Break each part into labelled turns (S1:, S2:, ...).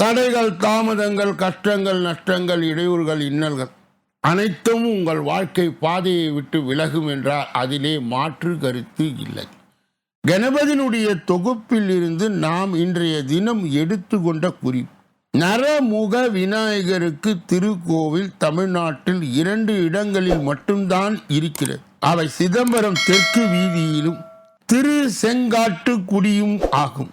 S1: தடைகள் தாமதங்கள் கஷ்டங்கள் நஷ்டங்கள் இடையூறுகள் இன்னல்கள் அனைத்தும் உங்கள் வாழ்க்கை பாதையை விட்டு விலகும் என்றால் அதிலே மாற்று கருத்து இல்லை. கணபதியினுடைய தொகுப்பில் இருந்து நாம் இன்றைய தினம் எடுத்துக்கொண்ட குறிப்பு. நரமுக விநாயகருக்கு திருக்கோவில் தமிழ்நாட்டில் இரண்டு இடங்களில் மட்டும்தான் இருக்கிறது. அவை சிதம்பரம் தெற்கு வீதியிலும் திரு செங்காட்டுக்குடியும் ஆகும்.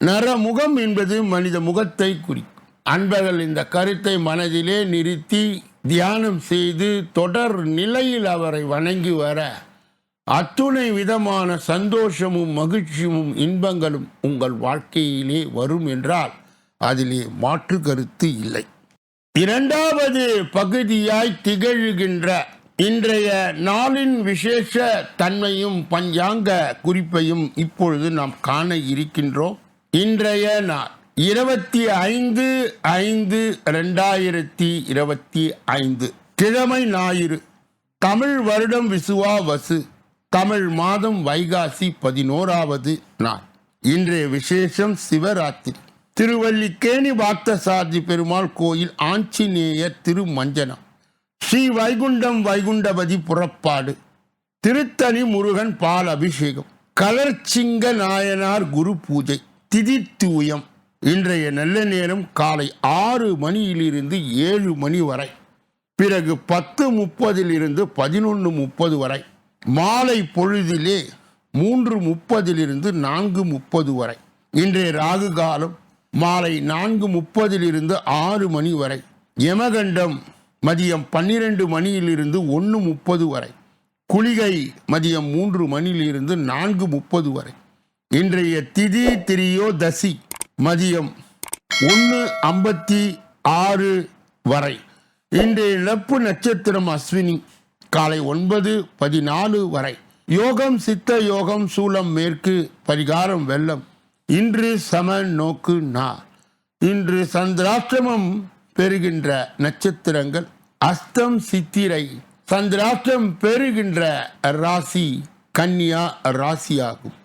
S1: நரமுகம் என்பது மனித முகத்தை குறிக்கும். அன்பர்கள் இந்த கருத்தை மனதிலே நிறுத்தி தியானம் செய்து தொடர் நிலையில் அவரை வணங்கி வர அத்துணை விதமான சந்தோஷமும் மகிழ்ச்சியும் இன்பங்களும் உங்கள் வாழ்க்கையிலே வரும் என்றால் அதிலே மாற்று கருத்து இல்லை. இரண்டாவது பகுதியாய் திகழ்கின்ற இன்றைய நாளின் விசேஷ தன்மையும் பஞ்சாங்க குறிப்பையும் இப்பொழுது நாம் காண இருக்கின்றோம். இன்றைய நாள் இருபத்தி ஐந்து ஐந்து ரெண்டாயிரத்தி இருபத்தி ஐந்து. கிழமை ஞாயிறு தமிழ் வருடம் விசுவா வசு தமிழ் மாதம் வைகாசி பதினோராவது நாள். இன்றைய விசேஷம் சிவராத்திரி. திருவல்லிக்கேணி பார்த்தசாரதி பெருமாள் கோயில் ஆஞ்சநேயர் திருமஞ்சனம். ஸ்ரீ வைகுண்டம் வைகுண்டபதி புறப்பாடு. திருத்தணி முருகன் பால் அபிஷேகம் கலர்ச்சிங்க நாயனார் குரு பூஜை. திதி இன்றைய நல்ல நேரம் காலை ஆறு மணியிலிருந்து ஏழு மணி வரை. பிறகு பத்து முப்பதிலிருந்து பதினொன்று முப்பது வரை. மாலை பொழுதிலே மூன்று முப்பதிலிருந்து நான்கு முப்பது வரை. இன்றைய ராகு காலம் மாலை நான்கு முப்பதிலிருந்து ஆறு மணி வரை. யமகண்டம் மதியம் பன்னிரண்டு மணியிலிருந்து ஒன்று முப்பது வரை. குளிகை மதியம் மூன்று மணியிலிருந்து நான்கு முப்பது வரை. இன்றைய திதி திரியோதசி மதியம் ஒன்று ஐம்பத்தி ஆறு வரை. இன்றைய இழப்பு நட்சத்திரம் அஸ்வினி காலை ஒன்பது பதினாலு வரை. யோகம் சித்த யோகம் சூலம் மேற்கு பரிகாரம் வெள்ளம். இன்று சம நோக்கு நா. இன்று சந்திராஷ்டிரமம் பெறுகின்ற நட்சத்திரங்கள். அஸ்தம் சித்திரை சந்திராஷ்டிரம் பெறுகின்ற ராசி கன்னியா ராசியாகும்.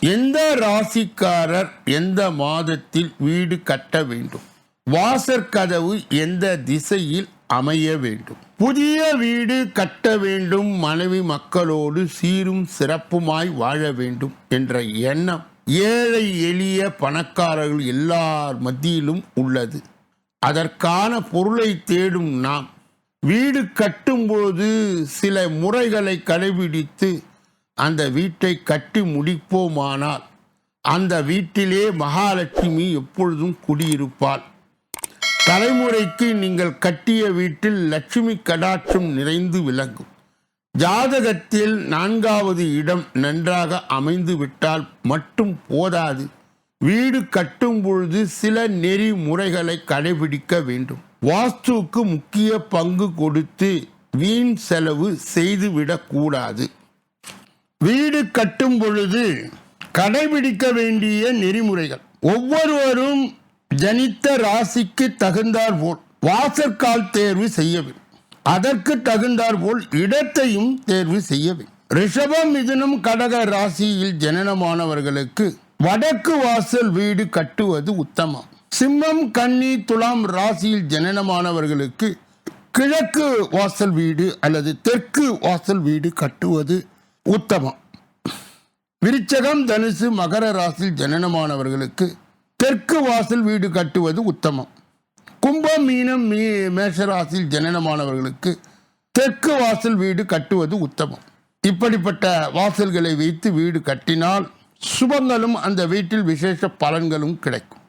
S1: எந்த ராசிக்காரர் எந்த மாதத்தில் வீடு கட்ட வேண்டும்? வாசற்கதவு எந்த திசையில் அமைய வேண்டும்? புதிய வீடு கட்ட வேண்டும் மனைவி மக்களோடு சீரும் சிறப்புமாய் வாழ வேண்டும் என்ற எண்ணம் ஏழை எளிய பணக்காரர்கள் எல்லார் மத்தியிலும் உள்ளது. அதற்கான பொருளை தேடும் நாம் வீடு கட்டும்போது சில முறைகளை கடைபிடித்து அந்த வீட்டை கட்டி முடிப்போமானால் அந்த வீட்டிலே மகாலட்சுமி எப்பொழுதும் குடியிருப்பாள். தலைமுறைக்கு நீங்கள் கட்டிய வீட்டில் லட்சுமி கடாட்சம் நிறைந்து விளங்கும். ஜாதகத்தில் நான்காவது இடம் நன்றாக அமைந்து விட்டால் மட்டும் போதாது. வீடு கட்டும் பொழுது சில நெறிமுறைகளை கடைபிடிக்க வேண்டும். வாஸ்துவுக்கு முக்கிய பங்கு கொடுத்து வீண் செலவு செய்துவிடக்கூடாது வீடு கட்டும் பொழுது கடைபிடிக்க வேண்டிய நெறிமுறைகள். ஒவ்வொருவரும் ஜனித்த ராசிக்கு தகுந்தார் போல் வாசற்கால் தேர்வு செய்யவே. அதற்கு தகுந்தார் போல் இடத்தையும் தேர்வு செய்யவே. ரிஷபம் மிதுனம் கடக ராசியில் ஜனனமானவர்களுக்கு வடக்கு வாசல் வீடு கட்டுவது உத்தமம். சிம்மம் கன்னி துலாம் ராசியில் ஜனனமானவர்களுக்கு கிழக்கு வாசல் வீடு அல்லது தெற்கு வாசல் வீடு கட்டுவது உத்தமம். விருச்சகம் தனுசு மகர ராசியில் ஜனனமானவர்களுக்கு தெற்கு வாசல் வீடு கட்டுவது உத்தமம். கும்பம் மீனம் மீ மேஷராசியில் ஜனனமானவர்களுக்கு தெற்கு வாசல் வீடு கட்டுவது உத்தமம். இப்படிப்பட்ட வாசல்களை வைத்து வீடு கட்டினால் சுபங்களும் அந்த வீட்டில் விசேஷ பலன்களும் கிடைக்கும்.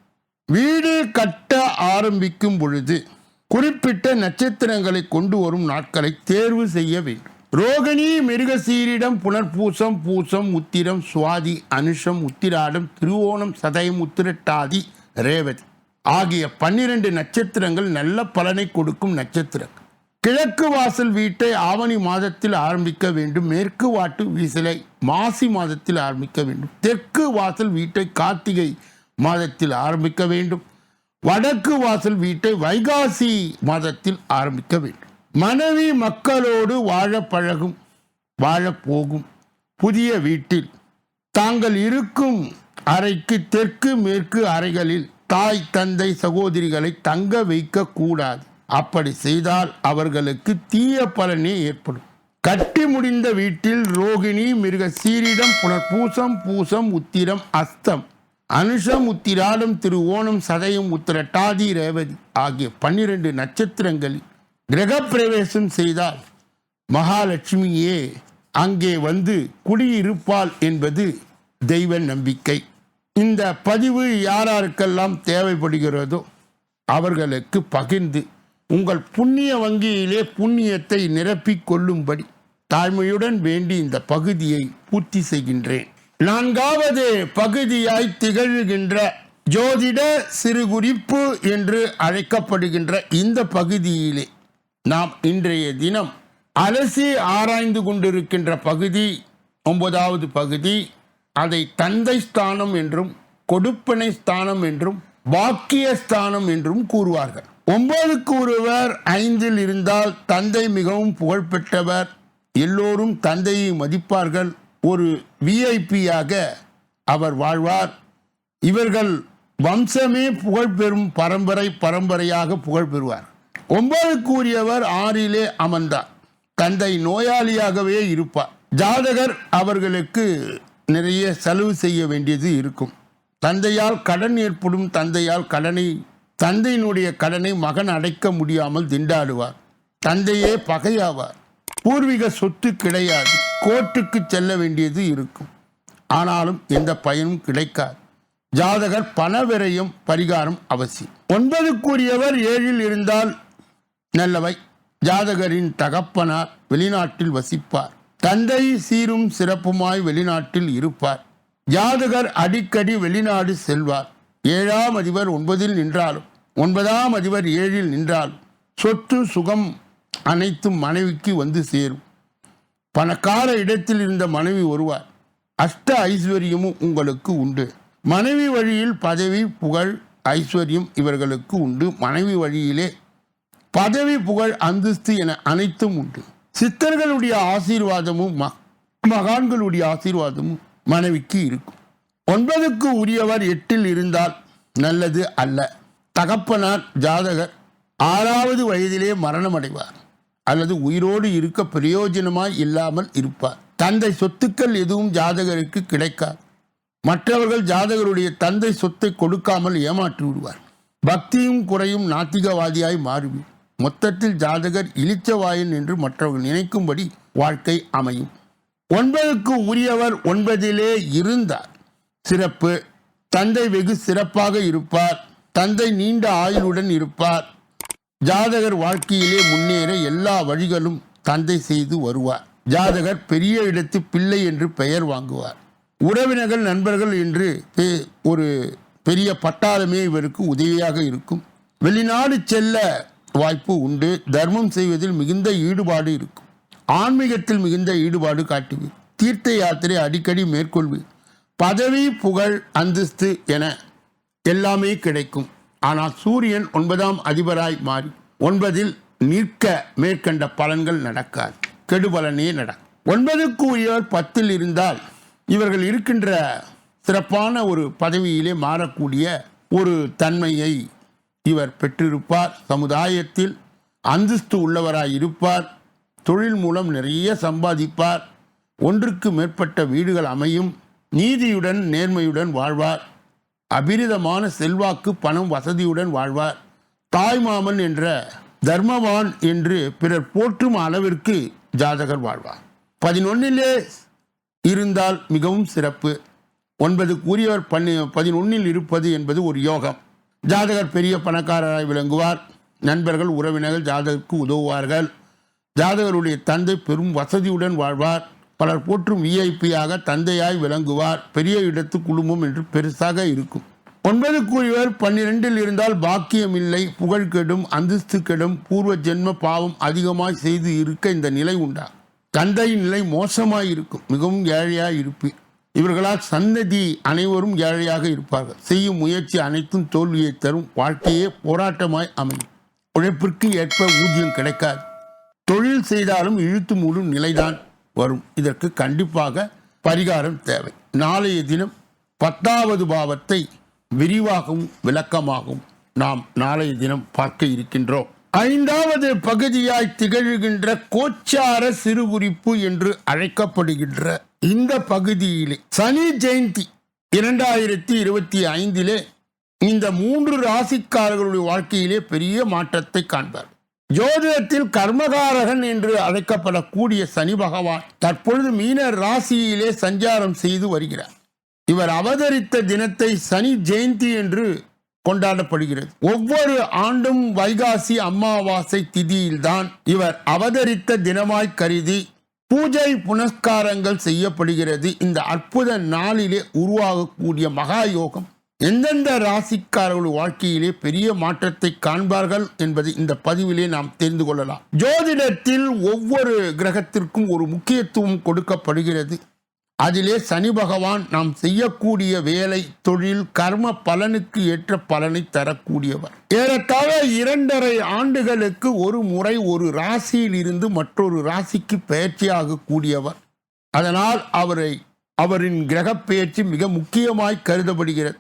S1: வீடு கட்ட ஆரம்பிக்கும் பொழுது குறிப்பிட்ட நட்சத்திரங்களை கொண்டு வரும் நாட்களை தேர்வு செய்ய வேண்டும். ரோகிணி மிருகசீரிடம் புனர்பூசம் பூசம் உத்திரம் சுவாதி அனுஷம் உத்திராடம் திருவோணம் சதயம் உத்திரட்டாதி ரேவதி. ஆகிய பன்னிரண்டு நட்சத்திரங்கள் நல்ல பலனை கொடுக்கும் நட்சத்திரங்கள். கிழக்கு வாசல் வீட்டை ஆவணி மாதத்தில் ஆரம்பிக்க வேண்டும். மேற்கு வாட்டு வீசலை மாசி மாதத்தில் ஆரம்பிக்க வேண்டும். தெற்கு வாசல் வீட்டை கார்த்திகை மாதத்தில் ஆரம்பிக்க வேண்டும். வடக்கு வாசல் வீட்டை வைகாசி மாதத்தில் ஆரம்பிக்க வேண்டும். மனைவி மக்களோடு வாழ பழகும் வாழப்போகும் புதிய வீட்டில். தாங்கள் இருக்கும் அறைக்கு தெற்கு மேற்கு அறைகளில் தாய் தந்தை சகோதரிகளை தங்க வைக்க கூடாது. அப்படி செய்தால் அவர்களுக்கு தீய பலனே ஏற்படும். கட்டி முடிந்த வீட்டில் ரோகிணி மிருக சீரிடம் புனர்பூசம் பூசம் உத்திரம் அஸ்தம் அனுஷம் உத்திராடம் திரு ஓணம் சதயம் உத்திரட்டாதி ரேவதி ஆகிய பன்னிரண்டு நட்சத்திரங்களில் கிரகப்பிரவேசம் செய்தால் மகாலட்சுமியே அங்கே வந்து குடியிருப்பாள் என்பது தெய்வ நம்பிக்கை. இந்த பதிவு யாராருக்கெல்லாம் தேவைப்படுகிறதோ அவர்களுக்கு பகிர்ந்து உங்கள் புண்ணிய வங்கியிலே புண்ணியத்தை நிரப்பிக் கொள்ளும்படி தாழ்மையுடன் வேண்டி இந்த பகுதியை பூர்த்தி செய்கின்றேன். நான்காவது பகுதியாய் திகழ்கின்ற ஜோதிட சிறுகுறிப்பு என்று அழைக்கப்படுகின்ற இந்த பகுதியிலே நாம் இன்றைய தினம் அலசி ஆராய்ந்து கொண்டிருக்கின்ற பகுதி ஒன்பதாவது பகுதி அதை தந்தை ஸ்தானம் என்றும் கொடுப்பனை ஸ்தானம் என்றும் பாக்கிய ஸ்தானம் என்றும் கூறுவார்கள். ஒன்பதுக்கு ஒருவர் ஐந்தில் இருந்தால் தந்தை மிகவும் புகழ்பெற்றவர். எல்லோரும் தந்தையை மதிப்பார்கள். ஒரு விஐபியாக அவர் வாழ்வார். இவர்கள் வம்சமே புகழ் பெறும் பரம்பரை பரம்பரையாக புகழ் பெறுவார் ஒன்பதுக்குரியவர் ஆறிலே அமர்ந்தார். தந்தை நோயாளியாகவே இருப்பார். ஜாதகர் அவர்களுக்கு நிறைய செலவு செய்ய வேண்டியது இருக்கும். தந்தையால் கடன் ஏற்படும் தந்தையால் கடனை தந்தையினுடைய கடனை மகன் அடைக்க முடியாமல் திண்டாடுவார். தந்தையே பகையாவார். பூர்வீக சொத்து கிடையாது. கோர்ட்டுக்கு செல்ல வேண்டியது இருக்கும். ஆனாலும் எந்த பயனும் கிடைக்காது. ஜாதகர் பண விரயம் பரிகாரம் அவசியம். ஒன்பதுக்குரியவர் ஏழில் இருந்தால் நல்லவை. ஜாதகரின் தகப்பனார் வெளிநாட்டில் வசிப்பார். தந்தை சீரும் சிறப்புமாய் வெளிநாட்டில் இருப்பார். ஜாதகர் அடிக்கடி வெளிநாடு செல்வார். ஏழாம் அதிபர் ஒன்பதில் நின்றாலும் ஒன்பதாம் அதிபர் ஏழில் நின்றாலும் சொத்து சுகம் அனைத்தும் மனைவிக்கு வந்து சேரும். பணக்கார இடத்தில் இருந்த மனைவி வருவார் அஷ்ட ஐஸ்வர்யமும் உங்களுக்கு உண்டு. மனைவி வழியில் பதவி புகழ் ஐஸ்வர்யம் இவர்களுக்கு உண்டு. மனைவி வழியிலே பதவி புகழ் அந்தஸ்து என அனைத்தும் உண்டு. சித்தர்களுடைய ஆசீர்வாதமும் ம- மகான்களுடைய ஆசீர்வாதமும் மனைவிக்கு இருக்கும். ஒன்பதுக்கு உரியவர் எட்டில் இருந்தால் நல்லது அல்ல. தகப்பனார் ஜாதகர் ஆறாவது வயதிலே மரணமடைவார். அல்லது உயிரோடு இருக்க பிரயோஜனமாய் இல்லாமல் இருப்பார். தந்தை சொத்துக்கள் எதுவும் ஜாதகருக்கு கிடைக்காது. மற்றவர்கள் ஜாதகருடைய தந்தை சொத்தை கொடுக்காமல் ஏமாற்றி விடுவார் பக்தியும் குறையும் நாத்திகவாதியாய் மாறுவீர். மொத்தத்தில் ஜாதகர் இளிச்சவாயன் என்று மற்றவர்கள் நினைக்கும்படி வாழ்க்கை அமையும். ஒன்பதுக்கு உரியவர் ஒன்பதிலே இருந்தார். சிறப்பு. தந்தை வெகு சிறப்பாக இருப்பார். தந்தை நீண்ட ஆயுளுடன் இருப்பார். ஜாதகர் வாழ்க்கையிலே முன்னேற எல்லா வழிகளும் தந்தை செய்து வருவார். ஜாதகர் பெரிய இடத்து பிள்ளை என்று பெயர் வாங்குவார். உறவினர்கள் நண்பர்கள் என்று ஒரு பெரிய பட்டாளமே இவருக்கு உதவியாக இருக்கும். வெளிநாடு செல்ல வாய்ப்பு உண்டு. தர்மம் செய்வதில் மிகுந்த ஈடுபாடு இருக்கும். ஆன்மீகத்தில் மிகுந்த ஈடுபாடு காட்டுவீர் தீர்த்த யாத்திரை அடிக்கடி மேற்கொள்வீர் பதவி புகழ் அந்தஸ்து என எல்லாமே கிடைக்கும். ஆனால் சூரியன் ஒன்பதாம் அதிபராய் மாறி ஒன்பதில் நிற்க மேற்கண்ட பலன்கள் நடக்காது. கெடுபலனே நடக்கும். ஒன்பதுக்கு உரியவர் பத்தில் இருந்தால் இவர்கள் இருக்கின்ற சிறப்பான ஒரு பதவியிலே மாறக்கூடிய ஒரு தன்மையை இவர் பெற்றிருப்பார். சமுதாயத்தில் அந்தஸ்து உள்ளவராய் இருப்பார் தொழில் மூலம் நிறைய சம்பாதிப்பார். ஒன்றுக்கு மேற்பட்ட வீடுகள் அமையும். நீதியுடன் நேர்மையுடன் வாழ்வார். அபிரிதமான செல்வாக்கு பணம் வசதியுடன் வாழ்வார். தாய்மாமன் என்ற தர்மவான் என்று பிறர் போற்றும் அளவிற்கு ஜாதகர் வாழ்வார். பதினொன்னிலே இருந்தால் மிகவும் சிறப்பு. ஒன்பது கூறியவர் பண்ணி பதினொன்னில் இருப்பது என்பது ஒரு யோகம். ஜாதகர் பெரிய பணக்காரராய் விளங்குவார். நண்பர்கள் உறவினர்கள் ஜாதகருக்கு உதவுவார்கள். ஜாதகருடைய தந்தை பெரும் வசதியுடன் வாழ்வார். பலர் போற்றும் விஐபியாக தந்தையாய் விளங்குவார். பெரிய இடத்து குடும்பம் என்று பெருசாக இருக்கும். ஒன்பது கூறியவர் பன்னிரெண்டில் இருந்தால் பாக்கியம் இல்லை. புகழ் கெடும் அந்தஸ்து கெடும் பூர்வ ஜென்ம பாவம் அதிகமாய் செய்து இருக்க இந்த நிலை உண்டா? தந்தையின் நிலை மோசமாய் இருக்கும். மிகவும் ஏழையாய் இருப்பீர். இவர்களால் சந்ததி அனைவரும் ஏழையாக இருப்பார்கள். செய்யும் முயற்சி அனைத்தும் தோல்வியை தரும். வாழ்க்கையே போராட்டமாய் அமையும். உழைப்பிற்கு ஏற்ப ஊதியம் கிடைக்காது. தொழில் செய்தாலும் இழுத்து மூடும் நிலைதான் வரும். இதற்கு கண்டிப்பாக பரிகாரம் தேவை. நாளைய தினம் பத்தாவது பாவத்தை விரிவாகவும் விளக்கமாகவும் நாம் நாளைய தினம் பார்க்க இருக்கின்றோம். ஐந்தாவது பகுதியாய் திகழ்கின்ற கோச்சார சிறுகுறிப்பு என்று அழைக்கப்படுகின்ற இந்த பகுதியிலே சனி ஜெயந்தி இரண்டாயிரத்தி இருபத்தி ஐந்திலே இந்த மூன்று ராசிக்காரர்களுடைய வாழ்க்கையிலே பெரிய மாற்றத்தை காண்பார். ஜோதிடத்தில் கர்மகாரகன் என்று அழைக்கப்படக்கூடிய சனி பகவான் தற்பொழுது மீன ராசியிலே சஞ்சாரம் செய்து வருகிறார். இவர் அவதரித்த தினத்தை சனி ஜெயந்தி என்று கொண்டாடப்படுகிறது. ஒவ்வொரு ஆண்டும் வைகாசி அமாவாசை திதியில்தான் இவர் அவதரித்த தினமாய் கருதி பூஜை புனஸ்காரங்கள் செய்யப்படுகிறது. இந்த அற்புத நாளிலே உருவாகக்கூடிய மகா யோகம் எந்தெந்த ராசிக்காரர்கள் வாழ்க்கையிலே பெரிய மாற்றத்தை காண்பார்கள் என்பதை இந்த பதிவிலே நாம் தெரிந்து கொள்ளலாம். ஜோதிடத்தில் ஒவ்வொரு கிரகத்திற்கும் ஒரு முக்கியத்துவம் கொடுக்கப்படுகிறது. அதிலே சனி பகவான் நாம் செய்யக்கூடிய வேலை தொழில் கர்ம பலனுக்கு ஏற்ற பலனை தரக்கூடியவர். ஏறத்தாழ இரண்டரை ஆண்டுகளுக்கு ஒரு முறை ஒரு ராசியில் இருந்து மற்றொரு ராசிக்கு பயிற்சியாக கூடியவர் அதனால் அவரை அவரின் கிரக பெயர்ச்சி மிக முக்கியமாய் கருதப்படுகிறது.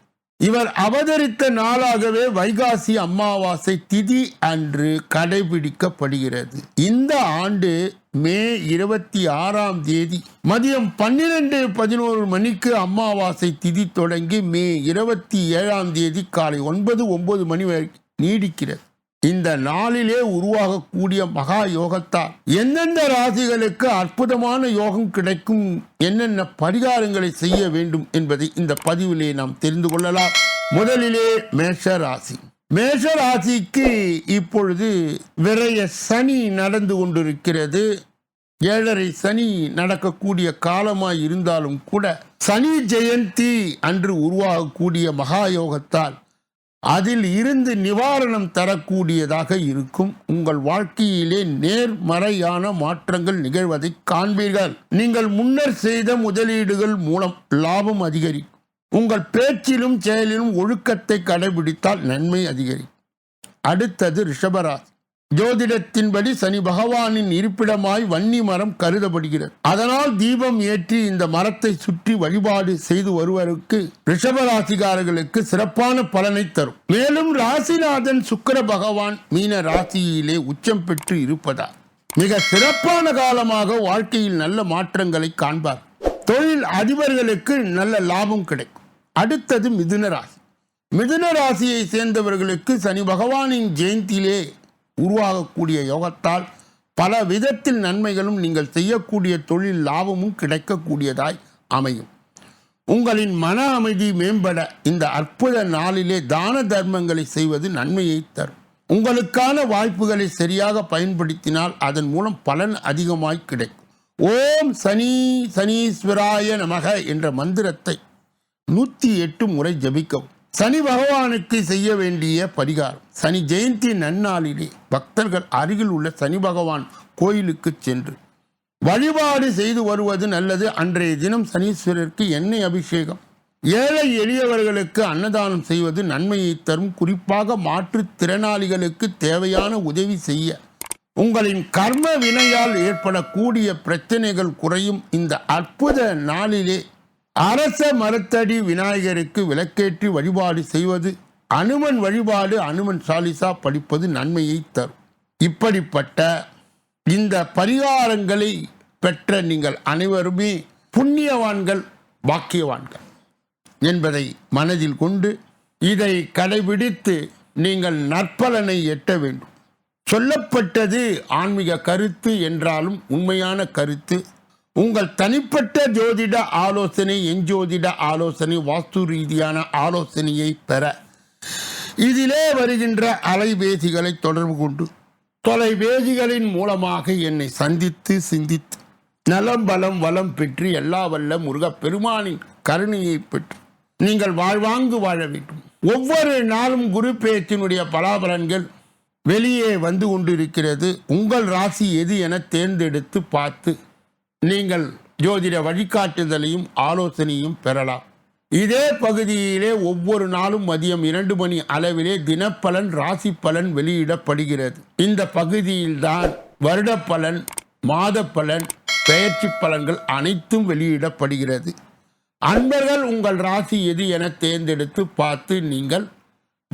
S1: இவர் அவதரித்த நாளாகவே வைகாசி அமாவாசை திதி அன்று கடைபிடிக்கப்படுகிறது. இந்த ஆண்டு மே இருபத்தி ஆறாம் தேதி மதியம் பன்னிரண்டு பதினோரு மணிக்கு அமாவாசை திதி தொடங்கி மே இருபத்தி ஏழாம் தேதி காலை ஒன்பது ஒன்பது மணி வரை நீடிக்கிறது. இந்த நாளிலே உருவாகக்கூடிய மகா யோகத்தால் எந்தெந்த ராசிகளுக்கு அற்புதமான யோகம் கிடைக்கும்? என்னென்ன பரிகாரங்களை செய்ய வேண்டும் என்பதை இந்த பதிவிலே நாம் தெரிந்து கொள்ளலாம். முதலிலே மேஷ ராசி. மேஷ ராசிக்கு இப்பொழுது விரைய சனி நடந்து கொண்டிருக்கிறது. ஏழரை சனி நடக்கக்கூடிய காலமாய் இருந்தாலும் கூட சனி ஜெயந்தி அன்று உருவாகக்கூடிய மகா யோகத்தால் அதில் இருந்து நிவாரணம் தரக்கூடியதாக இருக்கும். உங்கள் வாழ்க்கையிலே நேர்மறையான மாற்றங்கள் நிகழ்வதை காண்பீர்கள். நீங்கள் முன்னர் செய்த முதலீடுகள் மூலம் லாபம் அதிகரிக்கும். உங்கள் பேச்சிலும் செயலிலும் ஒழுக்கத்தை கடைபிடித்தால் நன்மை அதிகரிக்கும். அடுத்தது ரிஷபராசி. ஜோதிடத்தின்படி சனி பகவானின் இருப்பிடமாய் வன்னி மரம் கருதப்படுகிறது. அதனால் தீபம் ஏற்றி இந்த மரத்தை சுற்றி வழிபாடு செய்து வருவருக்கு ரிஷபராசிகாரர்களுக்கு சிறப்பான பலனை தரும். மேலும் ராசிநாதன் சுக்கர பகவான் மீன ராசியிலே உச்சம் பெற்று இருப்பதால் மிக சிறப்பான காலமாக வாழ்க்கையில் நல்ல மாற்றங்களை காண்பார். தொழில் அதிபர்களுக்கு நல்ல லாபம் கிடைக்கும். அடுத்தது மிதுன ராசி. மிதுன ராசியை சேர்ந்தவர்களுக்கு சனி பகவானின் ஜெயந்தியிலே உருவாகக்கூடிய யோகத்தால் பல விதத்தில் நன்மைகளும் நீங்கள் செய்யக்கூடிய தொழில் லாபமும் கிடைக்கக்கூடியதாய் அமையும். உங்களின் மன அமைதி மேம்பட இந்த அற்புத நாளிலே தான தர்மங்களை செய்வது நன்மையை தரும். உங்களுக்கான வாய்ப்புகளை சரியாக பயன்படுத்தினால் அதன் மூலம் பலன் அதிகமாய் கிடைக்கும். ஓம் சனி சனீஸ்வராய நமக என்ற மந்திரத்தை நூற்றி எட்டு முறை ஜபிக்கவும். சனி பகவானுக்கு செய்ய வேண்டிய பரிகாரம். சனி ஜெயந்தி நன்னாளிலே பக்தர்கள் அருகில் உள்ள சனி பகவான் கோயிலுக்கு சென்று வழிபாடு செய்து வருவது நல்லது. அன்றைய தினம் சனீஸ்வரருக்கு எண்ணெய் அபிஷேகம். ஏழை எளியவர்களுக்கு அன்னதானம் செய்வது நன்மையை தரும். குறிப்பாக மாற்றுத்திறனாளிகளுக்கு தேவையான உதவி செய்ய. உங்களின் கர்ம வினையால் ஏற்படக்கூடிய பிரச்சனைகள் குறையும். இந்த அற்புத நாளிலே அரச மரத்தடி விநாயகருக்கு விளக்கேற்றி வழிபாடு செய்வது அனுமன் வழிபாடு அனுமன் சாலிசா படிப்பது நன்மையை தரும். இப்படிப்பட்ட இந்த பரிகாரங்களை பெற்ற நீங்கள் அனைவருமே புண்ணியவான்கள் பாக்கியவான்கள் என்பதை மனதில் கொண்டு இதை கடைபிடித்து நீங்கள் நற்பலனை எட்ட வேண்டும். சொல்லப்பட்டது ஆன்மீக கருத்து என்றாலும் உண்மையான கருத்து. உங்கள் தனிப்பட்ட ஜோதிட ஆலோசனை என் ஜோதிட ஆலோசனை வாஸ்து ரீதியான ஆலோசனையை பெற. இதிலே வருகின்ற அலைபேசிகளை தொடர்பு கொண்டு தொலைபேசிகளின் மூலமாக என்னை சந்தித்து சிந்தித்து நலம் பலம் வளம் பெற்று எல்லா வல்ல முருகப் பெருமானின் கருணையை பெற்று நீங்கள் வாழ்வாங்கு வாழ வேண்டும். ஒவ்வொரு நாளும் குரு பேச்சினுடைய பலாபலன்கள் வெளியே வந்து கொண்டிருக்கிறது. உங்கள் ராசி எது என தேர்ந்தெடுத்து பார்த்து நீங்கள் ஜோதிட வழிகாட்டுதலையும் ஆலோசனையும் பெறலாம். இதே பகுதியிலே ஒவ்வொரு நாளும் மதியம் இரண்டு மணி அளவிலே தினப்பலன் ராசி பலன் வெளியிடப்படுகிறது. இந்த பகுதியில்தான் வருட பலன் மாத பலன் பெயர்ச்சி பலன்கள் அனைத்தும் வெளியிடப்படுகிறது. அன்பர்கள் உங்கள் ராசி எது என தேர்ந்தெடுத்து பார்த்து நீங்கள்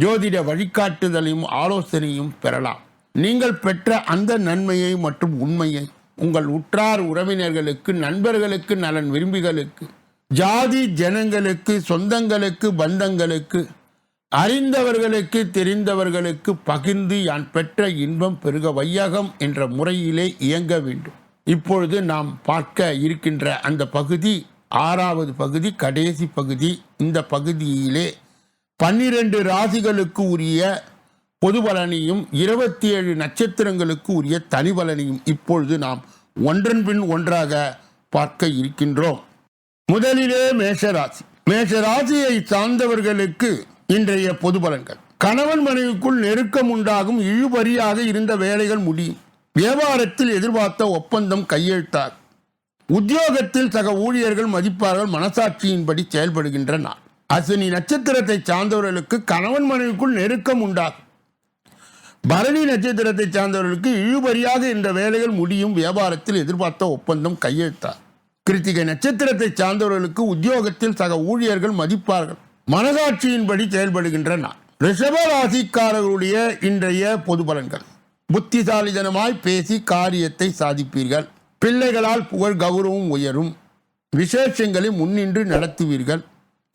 S1: ஜோதிட வழிகாட்டுதலையும் ஆலோசனையும் பெறலாம். நீங்கள் பெற்ற அந்த நன்மையை மற்றும் உண்மையை உங்கள் உற்றார் உறவினர்களுக்கு நண்பர்களுக்கு நலன் விரும்பிகளுக்கு ஜாதி ஜனங்களுக்கு சொந்தங்களுக்கு பந்தங்களுக்கு அறிந்தவர்களுக்கு தெரிந்தவர்களுக்கு பகிர்ந்து யான் பெற்ற இன்பம் பெருக வையகம் என்ற முறையிலே இயங்க வேண்டும். இப்பொழுது நாம் பார்க்க இருக்கின்ற அந்த பகுதி ஆறாவது பகுதி கடைசி பகுதி. இந்த பகுதியிலே பன்னிரண்டு ராசிகளுக்கு உரிய பொது பலனையும் இருபத்தி ஏழு நட்சத்திரங்களுக்கு உரிய தனி பலனையும் இப்பொழுது நாம் ஒன்றன் பின் ஒன்றாக பார்க்க இருக்கின்றோம். முதலிலே மேஷராசி. மேஷராசியை சார்ந்தவர்களுக்கு இன்றைய பொது பலன்கள். கணவன் மனைவிக்குள் நெருக்கம் உண்டாகும் இழுபறியாக இருந்த வேலைகள் முடியும். வியாபாரத்தில் எதிர்பார்த்த ஒப்பந்தம் கையெழுத்தார் உத்தியோகத்தில் சக ஊழியர்கள் மதிப்பார்கள் மனசாட்சியின்படி செயல்படுகின்ற நாள் அசினி நட்சத்திரத்தை சார்ந்தவர்களுக்கு கணவன் மனைவிக்குள் நெருக்கம் உண்டாகும். பரணி நட்சத்திரத்தை சார்ந்தவர்களுக்கு இழுபறியாக இந்த வேலைகள் முடியும் வியாபாரத்தில் எதிர்பார்த்த ஒப்பந்தம் கையெழுத்தார். கிருத்திகை நட்சத்திரத்தை சார்ந்தவர்களுக்கு உத்தியோகத்தில் சக ஊழியர்கள் மதிப்பார்கள். மனசாட்சியின்படி செயல்படுகின்ற நாள் ரிஷப ராசிக்காரர்களுடைய இன்றைய பொது பலன்கள். புத்திசாலிதனமாய் பேசி காரியத்தை சாதிப்பீர்கள். பிள்ளைகளால் புகழ் கௌரவம் உயரும். விசேஷங்களை முன்னின்று நடத்துவீர்கள்.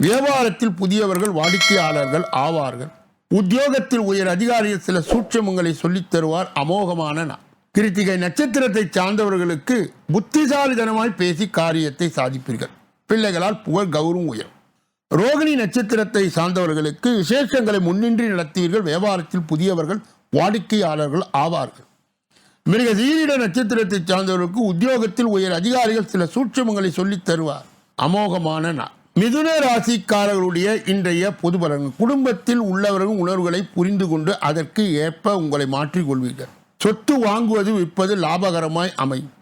S1: வியாபாரத்தில் புதியவர்கள் வாடிக்கையாளர்கள் ஆவார்கள். உத்தியோகத்தில் உயர் அதிகாரிகள் சில சூட்சமங்களை சொல்லித் தருவார் அமோகமான நான் கிருத்திகை நட்சத்திரத்தை சார்ந்தவர்களுக்கு புத்திசாலிதனமாய் பேசி காரியத்தை சாதிப்பீர்கள். பிள்ளைகளால் புகழ் கௌரவம் உயரும். ரோகிணி நட்சத்திரத்தை சார்ந்தவர்களுக்கு விசேஷங்களை முன்னின்றி நடத்துவீர்கள் வியாபாரத்தில் புதியவர்கள் வாடிக்கையாளர்கள் ஆவார்கள். மிருக சீரிட நட்சத்திரத்தை சார்ந்தவர்களுக்கு உத்தியோகத்தில் உயர் அதிகாரிகள் சில சூட்சமங்களை சொல்லித் தருவார். அமோகமான நாள். மிதுன ராசிக்காரர்களுடைய இன்றைய பொது பலன்கள் குடும்பத்தில் உள்ளவர்கள் உணர்வுகளை புரிந்து கொண்டு அதற்கு ஏற்ப உங்களை மாற்றிக்கொள்வீர்கள் சொத்து வாங்குவது விற்பது லாபகரமாய் அமையும்.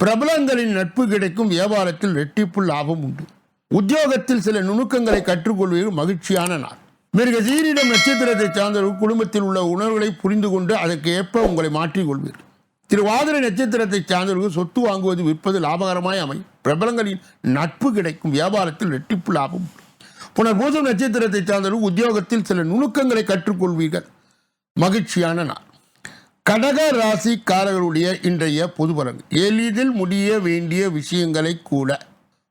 S1: பிரபலங்களின் நட்பு கிடைக்கும் வியாபாரத்தில் ரெட்டிப்பு லாபம் உண்டு. உத்தியோகத்தில் சில நுணுக்கங்களை கற்றுக்கொள்வீர்கள் மகிழ்ச்சியான நாள். மிருக சீரிடம் நட்சத்திரத்தை சார்ந்தவர்கள் குடும்பத்தில் உள்ள உணர்வுகளை புரிந்து கொண்டு அதற்கு ஏற்ப உங்களை மாற்றிக்கொள்வீர்கள் திருவாதிரை நட்சத்திரத்தை சார்ந்தவர்கள் சொத்து வாங்குவது விற்பது லாபகரமாய் அமையும். பிரபலங்களின் நட்பு கிடைக்கும். வியாபாரத்தில் ரெட்டிப்பு லாபம் உண்டு. புனர்பூசம் நட்சத்திரத்தை சார்ந்தவர்கள் உத்தியோகத்தில் சில நுணுக்கங்களை கற்றுக்கொள்வீர்கள். மகிழ்ச்சியான நாள். கடக ராசிக்காரர்களுடைய இன்றைய பொது எளிதில் முடிய வேண்டிய விஷயங்களை கூட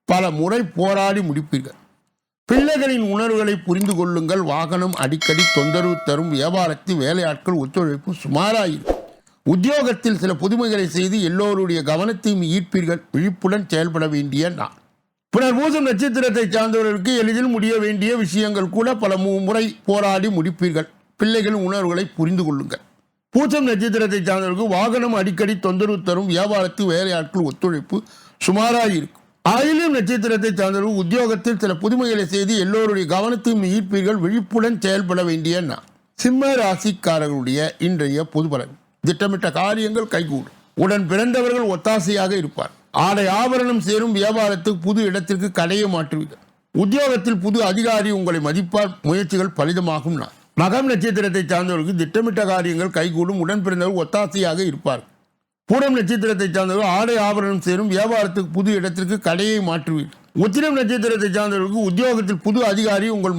S1: பல முறை போராடி முடிப்பீர்கள். பிள்ளைகளின் உணர்வுகளை புரிந்து கொள்ளுங்கள். வாகனம் அடிக்கடி தொந்தரவு தரும். வியாபாரத்தில் வேலையாட்கள் ஒத்துழைப்பு சுமாராயிருக்கும். உத்தியோகத்தில் சில புதுமைகளை செய்து எல்லோருடைய கவனத்தையும் ஈர்ப்பீர்கள். விழிப்புடன் செயல்பட வேண்டிய நான் புனர் பூசம் நட்சத்திரத்தை சார்ந்தவர்களுக்கு எளிதில் முடிய வேண்டிய விஷயங்கள் கூட பல முறை போராடி முடிப்பீர்கள். பிள்ளைகளின் உணர்வுகளை புரிந்து கொள்ளுங்கள். பூசம் நட்சத்திரத்தை சார்ந்தவர்களுக்கு வாகனம் அடிக்கடி தொந்தரவு தரும் வியாபாரத்து வேலையாட்கள் ஒத்துழைப்பு சுமாராக இருக்கும். ஆயிலும் நட்சத்திரத்தை சார்ந்தவர்கள் உத்தியோகத்தில் சில புதுமைகளை செய்து எல்லோருடைய கவனத்தையும் ஈர்ப்பீர்கள். விழிப்புடன் செயல்பட வேண்டிய நான் சிம்ம ராசிக்காரர்களுடைய இன்றைய பொது பலன் திட்டமிட்ட காரியங்கள் கைகூடும். உடன் பிறந்தவர்கள் ஒத்தாசையாக இருப்பார். ஆடை ஆபரணம் சேரும் வியாபாரத்துக்கு புது இடத்திற்கு கடையை மாற்றுவீர்கள். உத்தியோகத்தில் புது அதிகாரி உங்களை மதிப்பார். முயற்சிகள் பலிதமாகும் நான் மகம் நட்சத்திரத்தை சார்ந்தவர்களுக்கு திட்டமிட்ட காரியங்கள் கைகூடும். உடன் பிறந்தவர்கள் ஒத்தாசையாக இருப்பார். பூரம் நட்சத்திரத்தை சார்ந்தவர்கள் ஆடை ஆபரணம் சேரும் வியாபாரத்துக்கு புது இடத்திற்கு கடையை மாற்றுவீர்கள். உத்திரம் நட்சத்திரத்தை சார்ந்தவர்களுக்கு உத்தியோகத்தில் புது அதிகாரி உங்கள்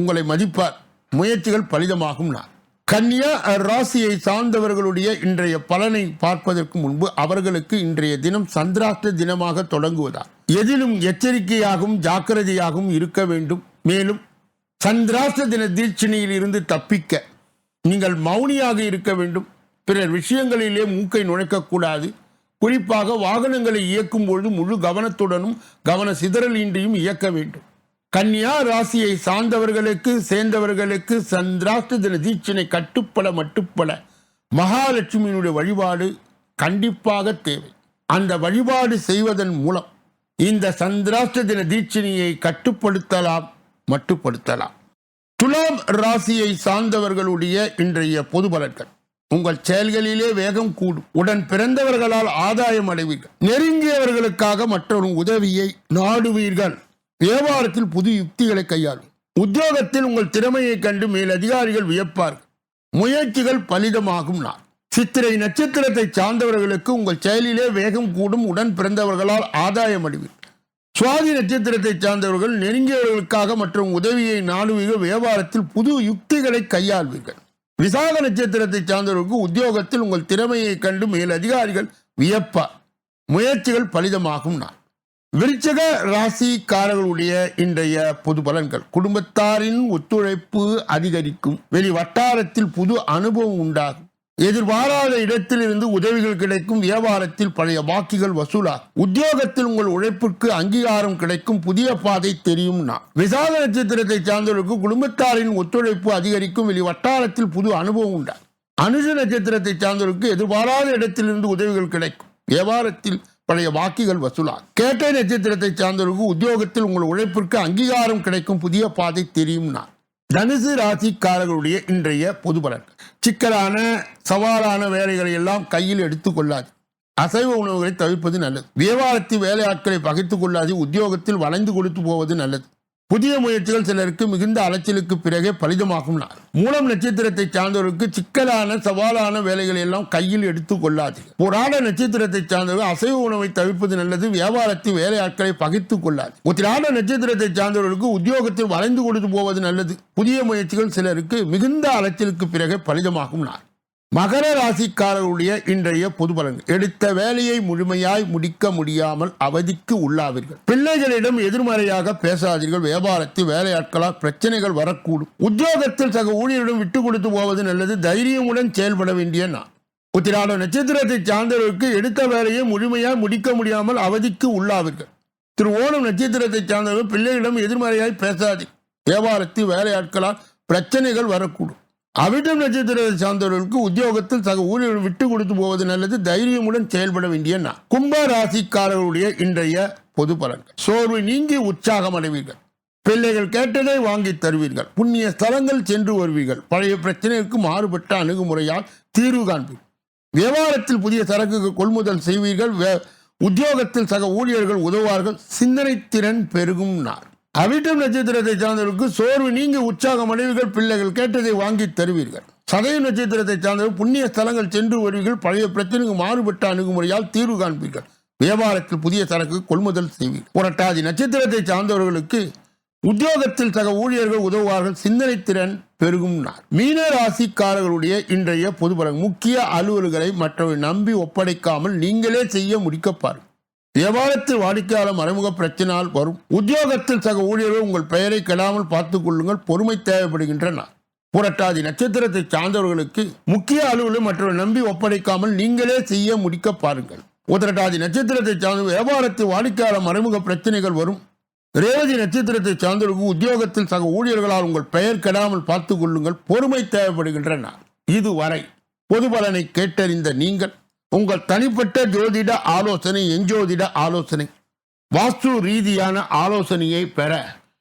S1: உங்களை மதிப்பார். முயற்சிகள் பலிதமாகும் நான் கன்னியா ராசியை சார்ந்தவர்களுடைய இன்றைய பலனை பார்ப்பதற்கு முன்பு அவர்களுக்கு இன்றைய தினம் சந்திராஷ்ட தினமாக தொடங்குவதால் எதிலும் எச்சரிக்கையாகவும் ஜாக்கிரதையாகவும் இருக்க வேண்டும். மேலும் சந்திராஷ்ட தின தீட்சணையில் இருந்து தப்பிக்க நீங்கள் மௌனியாக இருக்க வேண்டும். பிறர் விஷயங்களிலே மூக்கை நுழைக்கக்கூடாது. குறிப்பாக வாகனங்களை இயக்கும் பொழுது முழு கவனத்துடனும் கவன சிதறலின்றியும் இயக்க வேண்டும். கன்னியா ராசியை சார்ந்தவர்களுக்கு சேர்ந்தவர்களுக்கு சந்திராஷ்ட தின தீட்சணை கட்டுப்பட மட்டுப்பட மகாலட்சுமியினுடைய வழிபாடு கண்டிப்பாக தேவை. அந்த வழிபாடு செய்வதன் மூலம் இந்த சந்திராஷ்ட தின தீட்சணையை கட்டுப்படுத்தலாம் மட்டுப்படுத்தலாம். துலாம் ராசியை சார்ந்தவர்களுடைய இன்றைய பொது பலன்கள். உங்கள் செயல்களிலே வேகம் கூடும். உடன் பிறந்தவர்களால் ஆதாயம் அடைவீர்கள். நெருங்கியவர்களுக்காக மற்றொரு உதவியை நாடுவீர்கள். வியாபாரத்தில் புது யுக்திகளை கையாளும். உத்தியோகத்தில் உங்கள் திறமையை கண்டு மேல் அதிகாரிகள் வியப்பார்கள். முயற்சிகள் பலிதமாகும் நான் சித்திரை நட்சத்திரத்தை சார்ந்தவர்களுக்கு உங்கள் செயலிலே வேகம் கூடும் உடன் பிறந்தவர்களால் ஆதாயம் அடைவீர்கள் சுவாதி நட்சத்திரத்தை சார்ந்தவர்கள் நெருங்கியவர்களுக்காக மற்றும் உதவியை நாடுவீக வியாபாரத்தில் புது யுக்திகளை கையாள்வீர்கள். விசாக நட்சத்திரத்தை சார்ந்தவர்களுக்கு உத்தியோகத்தில் உங்கள் திறமையை கண்டு மேல் அதிகாரிகள் வியப்பார். முயற்சிகள் பலிதமாகும் நான் விருச்சக ராசிக்காரர்களுடைய இன்றைய பொது பலன்கள். குடும்பத்தாரின் ஒத்துழைப்பு அதிகரிக்கும். வெளி வட்டாரத்தில் புது அனுபவம் உண்டாகும். எதிர்பாராத இடத்திலிருந்து உதவிகள் கிடைக்கும். வியாபாரத்தில் பழைய வாக்குகள் வசூலாகும். உத்தியோகத்தில் உங்கள் உழைப்புக்கு அங்கீகாரம் கிடைக்கும். புதிய பாதை தெரியும் நான் விசாக நட்சத்திரத்தை சார்ந்தவர்களுக்கு குடும்பத்தாரின் ஒத்துழைப்பு அதிகரிக்கும். வெளி வட்டாரத்தில் புது அனுபவம் உண்டாகும். அனுஷ நட்சத்திரத்தை சார்ந்தவர்களுக்கு எதிர்பாராத இடத்திலிருந்து உதவிகள் கிடைக்கும். வியாபாரத்தில் பழைய வாக்கிகள் வசூலாகும் கேட்டை நட்சத்திரத்தை சார்ந்தவர்களுக்கு உத்தியோகத்தில் உங்கள் உழைப்பிற்கு அங்கீகாரம் கிடைக்கும் புதிய பாதை தெரியும்னா தனுசு ராசிக்காரர்களுடைய இன்றைய பொது பலன். சிக்கலான சவாலான வேலைகளை எல்லாம் கையில் எடுத்துக்கொள்ளாது அசைவ உணவுகளை தவிர்ப்பது நல்லது. வியாபாரத்தில் வேலையாட்களை பகைத்துக் கொள்ளாது. உத்தியோகத்தில் வளைந்து கொடுத்து போவது நல்லது. புதிய முயற்சிகள் சிலருக்கு மிகுந்த அலைச்சலுக்கு பிறகே பலிதமாகும் மூலம் நட்சத்திரத்தை சார்ந்தவர்களுக்கு சிக்கலான சவாலான வேலைகளை எல்லாம் கையில் எடுத்து கொள்ளாதீர்கள். போராட நட்சத்திரத்தை சார்ந்தவர்கள் அசைவ உணவை தவிர்ப்பது நல்லது வியாபாரத்தில் வேலையாட்களை பகைத்துக் கொள்ளாது உத்திராட நட்சத்திரத்தை சார்ந்தவர்களுக்கு உத்தியோகத்தை வளைந்து கொடுத்து போவது நல்லது. புதிய முயற்சிகள் சிலருக்கு மிகுந்த அலைச்சலுக்கு பிறகே பலிதமாகும் நாள். மகர ராசிக்காரர்களுடைய இன்றைய பொது பலன்கள் எடுத்த வேலையை முழுமையாய் முடிக்க முடியாமல் அவதிக்கு உள்ளாவீர்கள். பிள்ளைகளிடம் எதிர்மறையாக பேசாதீர்கள். வியாபாரத்தில் வேலையாட்களால் பிரச்சனைகள் வரக்கூடும். உத்தியோகத்தில் சக ஊழியரிடம் விட்டு கொடுத்து போவது நல்லது. தைரியமுடன் செயல்பட வேண்டிய நான் உத்திராட நட்சத்திரத்தை சார்ந்தவர்களுக்கு எடுத்த வேலையை முழுமையாய் முடிக்க முடியாமல் அவதிக்கு உள்ளாவீர்கள். திரு ஓணம் நட்சத்திரத்தை சார்ந்தவர்கள் பிள்ளைகளிடம் எதிர்மறையாய் பேசாதீர்கள். வியாபாரத்தில் வேலையாட்களால் பிரச்சனைகள் வரக்கூடும். அவிட்டம் நட்சத்திரத்தை சார்ந்தவர்களுக்கு உத்தியோகத்தில் சக ஊழியர்கள் விட்டு கொடுத்து போவது நல்லது தைரியமுடன் செயல்பட வேண்டிய நான் கும்ப ராசிக்காரர்களுடைய இன்றைய பொது பலன்கள். சோர்வு நீங்கி உற்சாகம் அடைவீர்கள். பிள்ளைகள் கேட்டதை வாங்கி தருவீர்கள். புண்ணிய ஸ்தலங்கள் சென்று வருவீர்கள். பழைய பிரச்சனைக்கு மாறுபட்ட அணுகுமுறையால் தீர்வு காண்பீர்கள். வியாபாரத்தில் புதிய சரக்குக்கு கொள்முதல் செய்வீர்கள். உத்தியோகத்தில் சக ஊழியர்கள் உதவுவார்கள். சிந்தனை திறன் பெருகும் நாள். அவிட்டம் நட்சத்திரத்தை சார்ந்தவர்களுக்கு சோர்வு நீங்க உற்சாகம் அடைவீர்கள் பிள்ளைகள் கேட்டதை வாங்கி தருவீர்கள். சதய நட்சத்திரத்தை சார்ந்தவர் புண்ணிய ஸ்தலங்கள் சென்று வருவீர்கள். பழைய பிரச்சனைக்கு மாறுபட்ட அணுகுமுறையால் தீர்வு காண்பீர்கள். வியாபாரத்தில் புதிய சரக்கு கொள்முதல் செய்வீர்கள். புரட்டாதி நட்சத்திரத்தை சார்ந்தவர்களுக்கு உத்தியோகத்தில் சக ஊழியர்கள் உதவுவார்கள். சிந்தனை திறன் பெருகும் நாள். மீன ராசிக்காரர்களுடைய இன்றைய பொதுபலன். முக்கிய அலுவல்களை மற்றவை நம்பி ஒப்படைக்காமல் நீங்களே செய்ய முடிக்கப்பார்கள் வியாபாரத்தில் வாடிக்கையாளர் மறைமுக பிரச்சனையால் வரும். உத்தியோகத்தில் சக ஊழியர்கள் உங்கள் பெயரை கெடாமல் பார்த்துக் கொள்ளுங்கள். பொறுமை தேவைப்படுகின்றன. புரட்டாதி நட்சத்திரத்தை சார்ந்தவர்களுக்கு முக்கிய அலுவலை மற்றும் நம்பி ஒப்படைக்காமல் நீங்களே செய்ய முடிக்க பாருங்கள். உத்திரட்டாதி நட்சத்திரத்தை சார்ந்த வியாபாரத்தில் வாடிக்கையாளர் மறைமுக பிரச்சனைகள் வரும். ரேவதி நட்சத்திரத்தை சார்ந்தவர்களுக்கு உத்தியோகத்தில் சக ஊழியர்களால் உங்கள் பெயர் கெடாமல் பார்த்துக் கொள்ளுங்கள். பொறுமை தேவைப்படுகின்றன. இதுவரை பொது பலனை கேட்டறிந்த நீங்கள் உங்கள் தனிப்பட்ட ஜோதிட ஆலோசனை எஞ்சோதிட ஆலோசனை. வாஸ்து ரீதியான ஆலோசனையை பெற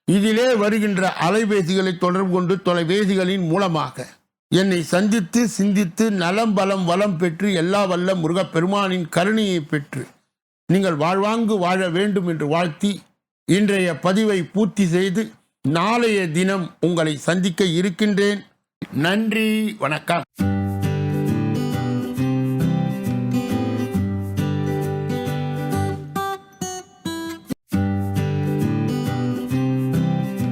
S1: இதிலே வருகின்ற அலைபேசிகளை தொடர்பு கொண்டு தொலைபேசிகளின் மூலமாக என்னை சந்தித்து சிந்தித்து நலம் பலம் வளம் பெற்று எல்லா வல்ல முருகப்பெருமானின் கருணையை பெற்று நீங்கள் வாழ்வாங்கு வாழ வேண்டும் என்று வாழ்த்தி இன்றைய பதிவை பூர்த்தி செய்து நாளைய தினம் உங்களை சந்திக்க இருக்கின்றேன். நன்றி வணக்கம்.